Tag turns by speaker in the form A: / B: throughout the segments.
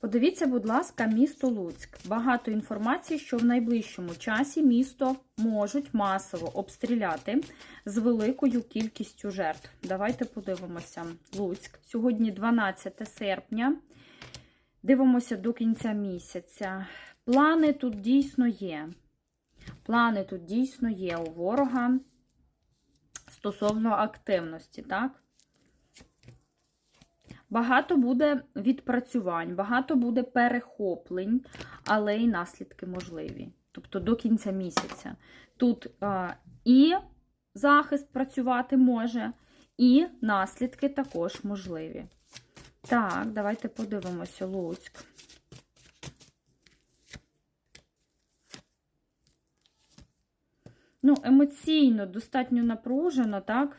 A: Подивіться, будь ласка, місто Луцьк. Багато інформації, що в найближчому часі місто можуть масово обстріляти з великою кількістю жертв. Давайте подивимося. Луцьк. Сьогодні 12 серпня. Дивимося до кінця місяця. Плани тут дійсно є. Плани тут дійсно є у ворога стосовно активності, так? Багато буде відпрацювань, багато буде перехоплень, але й наслідки можливі. Тобто до кінця місяця. Тут а, і захист працювати може, і наслідки також можливі. Так, давайте подивимося Луцьк. Ну, емоційно достатньо напружено, так?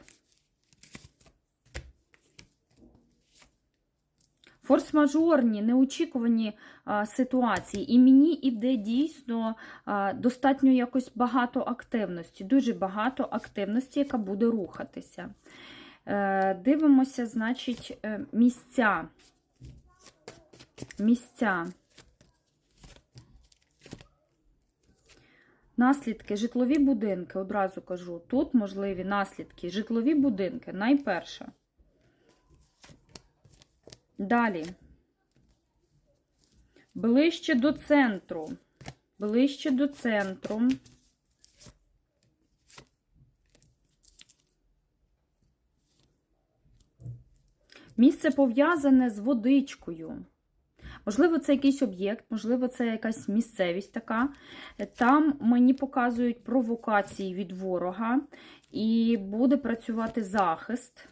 A: Форс-мажорні, неочікувані а, ситуації. І мені іде дійсно а, достатньо якось багато активності, дуже багато активності, яка буде рухатися. Е, дивимося, значить, е, місця. Місця. Наслідки, житлові будинки, одразу кажу, тут можливі наслідки, житлові будинки, найперше. Далі. Ближче до центру. Ближче до центру. Місце пов'язане з водичкою. Можливо, це якийсь об'єкт, можливо, це якась місцевість така. Там мені показують провокації від ворога, і буде працювати захист.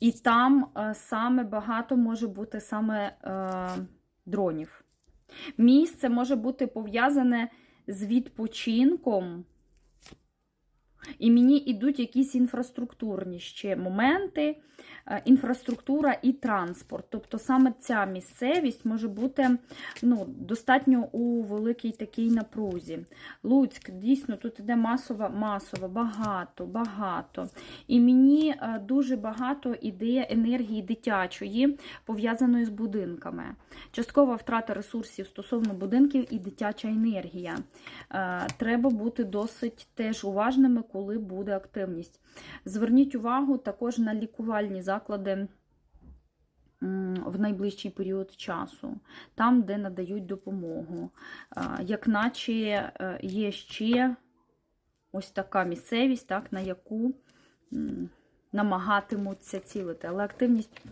A: І там е, саме багато може бути саме е, дронів. Місце може бути пов'язане з відпочинком. І мені йдуть якісь інфраструктурні ще моменти, е, інфраструктура і транспорт. Тобто саме ця місцевість може бути ну, достатньо у великій такій напрузі. Луцьк, дійсно, тут іде масово, масово, багато, багато. І мені е, дуже багато ідея енергії дитячої, пов'язаної з будинками. Часткова втрата ресурсів стосовно будинків і дитяча енергія. Е, Треба бути досить теж уважними коли буде активність. Зверніть увагу також на лікувальні заклади в найближчий період часу, там, де надають допомогу. Як наче е, є ще ось така місцевість, так, на яку намагатимуться цілити. Але активність